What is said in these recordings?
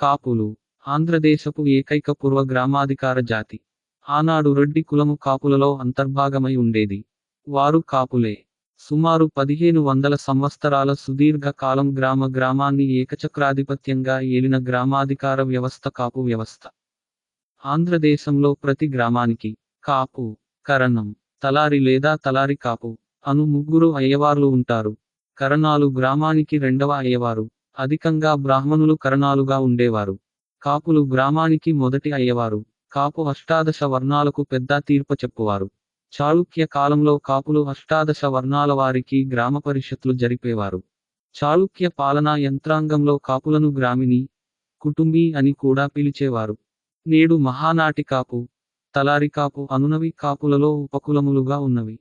కాపులు ఆంధ్రదేశపు ఏకైక పూర్వ గ్రామాధికార జాతి. ఆనాడు రెడ్డి కులము కాపులలో అంతర్భాగమై ఉండేది. వారు కాపులే. సుమారు పదిహేను వందల సంవత్సరాల సుదీర్ఘ కాలం గ్రామ గ్రామాన్ని ఏకచక్రాధిపత్యంగా ఏలిన గ్రామాధికార వ్యవస్థ కాపు వ్యవస్థ. ఆంధ్రదేశంలో ప్రతి గ్రామానికి కాపు కరణం తలారి లేదా తలారి కాపు అను ముగ్గురు అయ్యవార్లు ఉంటారు. కరణాలు గ్రామానికి రెండవ అయ్యవారు. అధికంగా బ్రాహ్మణులు కరణాలుగా ఉండేవారు. కాపులు గ్రామానికి మొదటి అయ్యవారు. కాపు అష్టాదశ వర్ణాలకు పెద్ద తీర్పు చెప్పువారు. చాళుక్య కాలంలో కాపులు అష్టాదశ వర్ణాల వారికి గ్రామ పరిషత్లు జరిపేవారు. చాళుక్య పాలనా యంత్రాంగంలో కాపులను గ్రామిని కుటుంబీ అని కూడా పిలిచేవారు. నేడు మహానాటి కాపు తలారి కాపు అనునవి కాపులలో ఉపకులములుగా ఉన్నవి.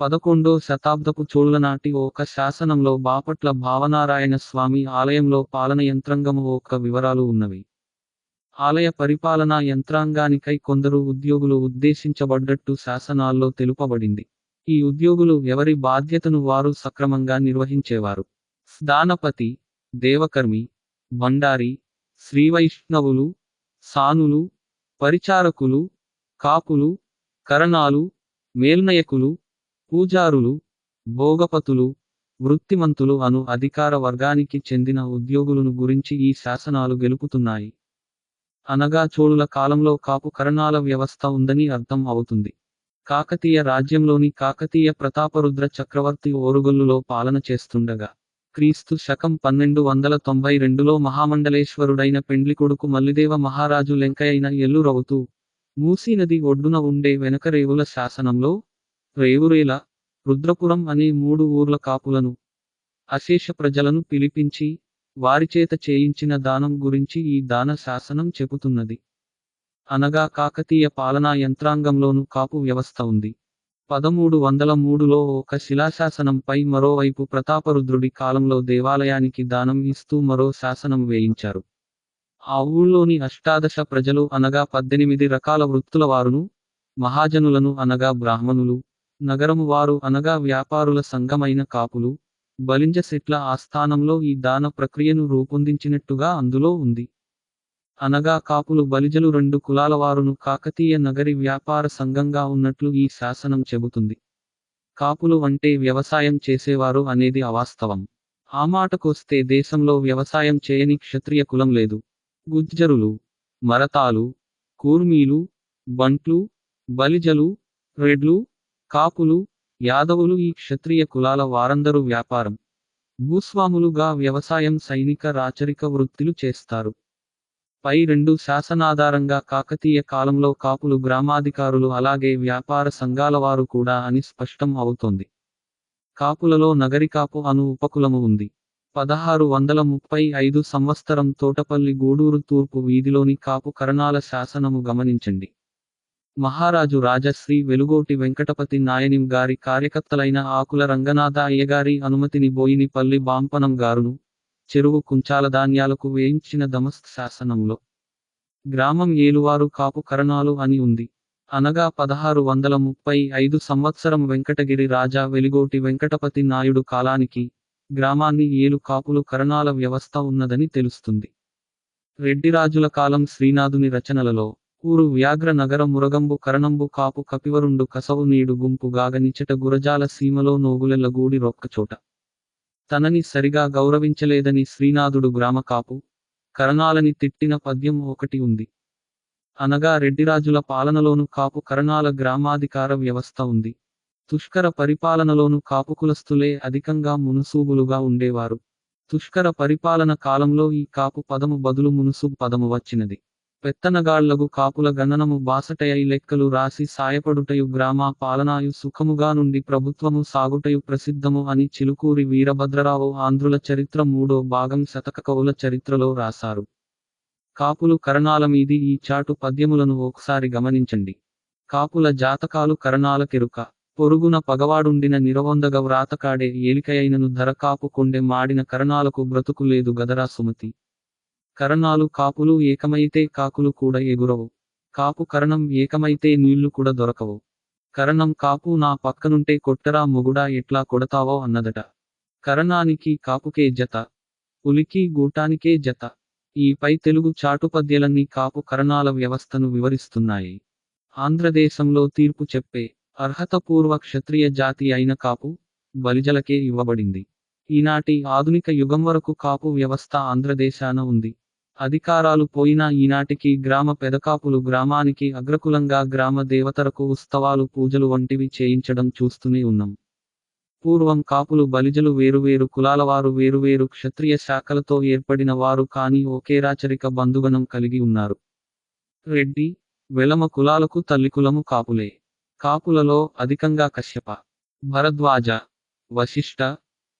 పదకొండో శతాబ్దపు చోళ నాటి ఒక శాసనంలో బాపట్ల భావనారాయణ స్వామి ఆలయంలో పాలన యంత్రాంగము ఒక వివరాలు ఉన్నవి. ఆలయ పరిపాలనా యంత్రాంగానికై కొందరు ఉద్యోగులు ఉద్దేశించబడ్డట్టు శాసనాల్లో తెలుపబడింది. ఈ ఉద్యోగులు ఎవరి బాధ్యతను వారు సక్రమంగా నిర్వహించేవారు. దానపతి దేవకర్మి బండారి శ్రీవైష్ణవులు సానులు పరిచారకులు కాపులు కరణాలు మేల్నయకులు పూజారులు భోగపతులు వృత్తిమంతులు అను అధికార వర్గానికి చెందిన ఉద్యోగులను గురించి ఈ శాసనాలు గెలుపుతున్నాయి. అనగా చోళుల కాలంలో కాపు కరణాల వ్యవస్థ ఉందని అర్థం అవుతుంది. కాకతీయ రాజ్యంలోని కాకతీయ ప్రతాపరుద్ర చక్రవర్తి ఓరుగల్లులో పాలన చేస్తుండగా క్రీస్తు శకం పన్నెండు వందల తొంభై రెండులో మహామండలేశ్వరుడైన పెండ్లికొడుకు మల్లిదేవ మహారాజు లెంకయైన ఎల్లురవుతూ మూసీ నది ఒడ్డున ఉండే వెనక రేవుల శాసనంలో రేవురేల రుద్రపురం అనే మూడు ఊర్ల కాపులను అశేష ప్రజలను పిలిపించి వారిచేత చేయించిన దానం గురించి ఈ దాన శాసనం చెబుతున్నది. అనగా కాకతీయ పాలనా యంత్రాంగంలోనూ కాపు వ్యవస్థ ఉంది. పదమూడు వందల మూడులో ఒక శిలాశాసనంపై మరోవైపు ప్రతాపరుద్రుడి కాలంలో దేవాలయానికి దానం ఇస్తూ మరో శాసనం వేయించారు. ఆ ఊళ్ళోని అష్టాదశ ప్రజలు అనగా పద్దెనిమిది రకాల వృత్తుల వారును మహాజనులను అనగా బ్రాహ్మణులు నగరము వారు అనగా వ్యాపారుల సంఘమైన కాపులు. బలింజ సెట్ల ఆస్థానంలో ఈ దాన ప్రక్రియను రూపొందించినట్టుగా అందులో ఉంది. అనగా కాపులు బలిజలు రెండు కులాల వారును కాకతీయ నగరి వ్యాపార సంఘంగా ఉన్నట్లు ఈ శాసనం చెబుతుంది. కాపులు అంటే వ్యవసాయం చేసేవారు అనేది అవాస్తవం. ఆ మాటకొస్తే దేశంలో వ్యవసాయం చేయని క్షత్రియ కులం లేదు. గుజ్జరులు మరతాలు కూర్మీలు బంట్లు బలిజలు రెడ్లు కాపులు యాదవులు ఈ క్షత్రియ కులాల వారందరూ వ్యాపారం. భూస్వాములుగా వ్యవసాయం సైనిక రాచరిక వృత్తులు చేస్తారు. పై రెండు శాసనాధారంగా కాకతీయ కాలంలో కాపులు గ్రామాధికారులు అలాగే వ్యాపార సంఘాల వారు కూడా అని స్పష్టం అవుతోంది. కాపులలో నగరికాపు అను ఉపకులము ఉంది. పదహారు వందల ముప్పై ఐదు సంవత్సరం తోటపల్లి గూడూరు తూర్పు వీధిలోని కాపు కరణాల శాసనము గమనించండి. మహారాజు రాజశ్రీ వెలుగోటి వెంకటపతి నాయనిం గారి కార్యకర్తలైన ఆకుల రంగనాథ అయ్యగారి అనుమతిని బోయినిపల్లి బాంపనం గారును చెరువు కుంచాల ధాన్యాలకు వేయించిన దమస్త్ శాసనంలో. గ్రామం ఏలువారు కాపు కరణాలు అని ఉంది. అనగా పదహారు వందల ముప్పై ఐదు సంవత్సరం వెంకటగిరి రాజా వెలిగోటి వెంకటపతి నాయుడు కాలానికి గ్రామాన్ని ఏలు కాపులు కరణాల వ్యవస్థ ఉన్నదని తెలుస్తుంది. రెడ్డిరాజుల కాలం శ్రీనాథుని రచనలలో ఊరు వ్యాఘ్ర నగర మురగంబు కరణంబు కాపు కపివరుండు కసవు నీడు గుంపు గాగనిచట గురజాల సీమలో నోగులెల్ల గూడి రొక్కచోట తనని సరిగా గౌరవించలేదని శ్రీనాథుడు గ్రామ కాపు కరణాలని తిట్టిన పద్యం ఒకటి ఉంది. అనగా రెడ్డిరాజుల పాలనలోను కాపు కరణాల గ్రామాధికార వ్యవస్థ ఉంది. తుష్కర పరిపాలనలోను కాపు కులస్తులే అధికంగా మునుసూబులుగా ఉండేవారు. తుష్కర పరిపాలన కాలంలో ఈ కాపు పదము బదులు మునుసూబ్ పదము వచ్చినది. పెత్తనగాళ్ళగు కాపుల గణనము బాసటయై లెక్కలు రాసి సాయపడుటయు గ్రామ పాలనాయు సుఖముగా నుండి ప్రభుత్వము సాగుటయు ప్రసిద్ధము అని చిలుకూరి వీరభద్రరావు ఆంధ్రుల చరిత్ర మూడో భాగం శతక కవుల చరిత్రలో రాశారు. కాపులు కరణాల మీది ఈ చాటు పద్యములను ఒకసారి గమనించండి. కాపుల జాతకాలు కరణాలకెరుక పొరుగున పగవాడుండిన నిరవందగ వ్రాతకాడే ఏలికయైనను ధర కాపు కొండె మాడిన కరణాలకు బ్రతుకు లేదు గదరా సుమతి. కరణాలు కాపులు ఏకమైతే కాకులు కూడా ఎగురవు. కాపు కరణం ఏకమైతే నీళ్ళు కూడా దొరకవు. కరణం కాపు నా పక్కనుంటే కొట్టరా మొగుడా ఎట్లా కొడతావో అన్నదట. కరణానికి కాపుకే జత. పులికి గూటానికే జత. ఈ పై తెలుగు చాటుపద్యాలన్నీ కాపు కరణాల వ్యవస్థను వివరిస్తున్నాయి. ఆంధ్రదేశంలో తీర్పు చెప్పే అర్హతపూర్వ క్షత్రియ జాతి అయిన కాపు బలిజలకే ఇవ్వబడింది. ఈనాటి ఆధునిక యుగం వరకు కాపు వ్యవస్థ ఆంధ్రదేశాన ఉంది. అధికారాలు పోయినా ఈనాటికి గ్రామ పెదకాపులు గ్రామానికి అగ్రకులంగా గ్రామ దేవతలకు ఉత్సవాలు పూజలు వంటివి చేయించడం చూస్తూనే ఉన్నాం. పూర్వం కాపులు బలిజలు వేరువేరు కులాలవారు వేరువేరు క్షత్రియ శాఖలతో ఏర్పడిన వారు కానీ ఒకే రాచరిక బంధుగణం కలిగి ఉన్నారు. రెడ్డి వెలమ కులాలకు తల్లికులము కాపులే. కాపులలో అధికంగా కశ్యప భరద్వాజ వశిష్ఠ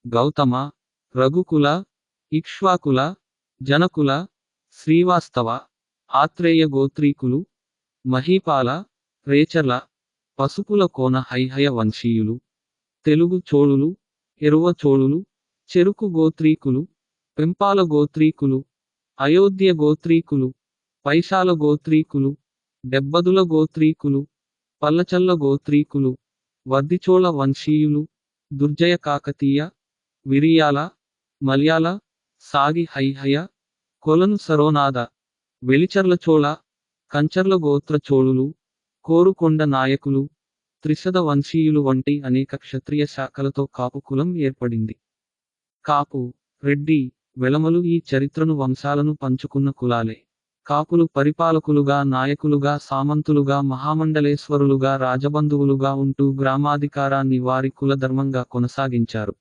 గౌతమ రఘుకుల ఇక్ష్వాకుల జనకుల శ్రీవాస్తవ ఆత్రేయ గోత్రీకులు మహీపాల రేచర్ల పసుపుల కోన హైహయ వంశీయులు తెలుగు చోళులు ఎరువ చోళులు చెరుకు గోత్రీకులు పెంపాల గోత్రీకులు అయోధ్య గోత్రీకులు పైశాల గోత్రీకులు దెబ్బదుల గోత్రీకులు పల్లచల్ల గోత్రీకులు వర్దిచోళ వంశీయులు దుర్జయ కాకతీయ విరియాల మలయాళ సాగి హైహయ కొలను సరోనాద వెలిచర్ల చోళ కంచర్ల గోత్ర చోళులు కోరుకొండ నాయకులు త్రిశద వంశీయులు వంటి అనేక క్షత్రియ శాఖలతో కాపు కులం ఏర్పడింది. కాపు రెడ్డి వెలమలు ఈ చరిత్రను వంశాలను పంచుకున్న కులాలే. కాపులు పరిపాలకులుగా నాయకులుగా సామంతులుగా మహామండలేశ్వరులుగా రాజబంధువులుగా ఉంటూ గ్రామాధికారాన్ని వారి కులధర్మంగా కొనసాగించారు.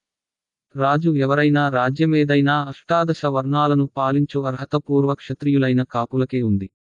రాజు ఎవరైనా రాజ్యమేదైనా అష్టాదశ వర్ణాలను పాలించు అర్హత పూర్వ క్షత్రియులైన కాపులకే ఉంది.